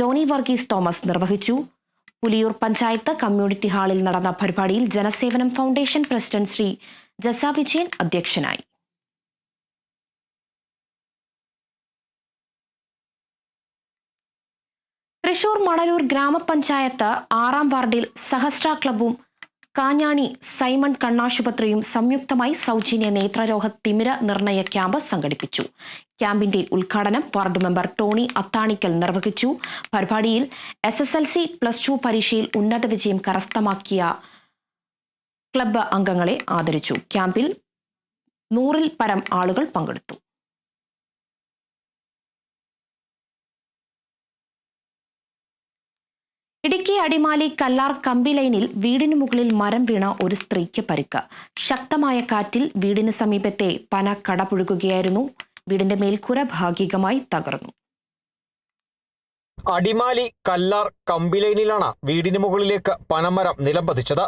Doni Varghese Thomas നിർവഹിച്ചു. Puliyur panchayat community ഹാളിൽ നടന്ന പരിപാടിയിൽ ജനസേവനം ഫൗണ്ടേഷൻ പ്രസിഡന്റ് ശ്രീ ജസ വിജയൻ അധ്യക്ഷനായി. തൃശൂർ മണലൂർ ഗ്രാമപഞ്ചായത്ത് ആറാം വാർഡിൽ സഹസ്ര ക്ലബും കാഞ്ഞാണി സൈമൺ കണ്ണാശുപത്രിയും സംയുക്തമായി സൗജന്യ നേത്രരോഗ തിമിര നിർണയ ക്യാമ്പ് സംഘടിപ്പിച്ചു. ക്യാമ്പിന്റെ ഉദ്ഘാടനം വാർഡ് മെമ്പർ ടോണി അത്താണിക്കൽ നിർവഹിച്ചു. പരിപാടിയിൽ S S L C plus two പരീക്ഷയിൽ ഉന്നത വിജയം കരസ്ഥമാക്കിയ ക്ലബ്ബ് അംഗങ്ങളെ ആദരിച്ചു. ക്യാമ്പിൽ നൂറിൽ പരം ആളുകൾ പങ്കെടുത്തു. ഇടുക്കി അടിമാലി കല്ലാർ കമ്പി ലൈനിൽ വീടിനു മുകളിൽ മരം വീണ ഒരു സ്ത്രീക്ക് പരിക്ക്. ശക്തമായ കാറ്റിൽ വീടിന് സമീപത്തെ പന കടപുഴുകുകയായിരുന്നു വീടിന്റെ മേൽക്കൂര ഭാഗികമായി തകർന്നു. അടിമാലി കല്ലാർ കമ്പിലൈനിലാണ് വീടിന് മുകളിലേക്ക് പനമരം നിലം പതിച്ചത്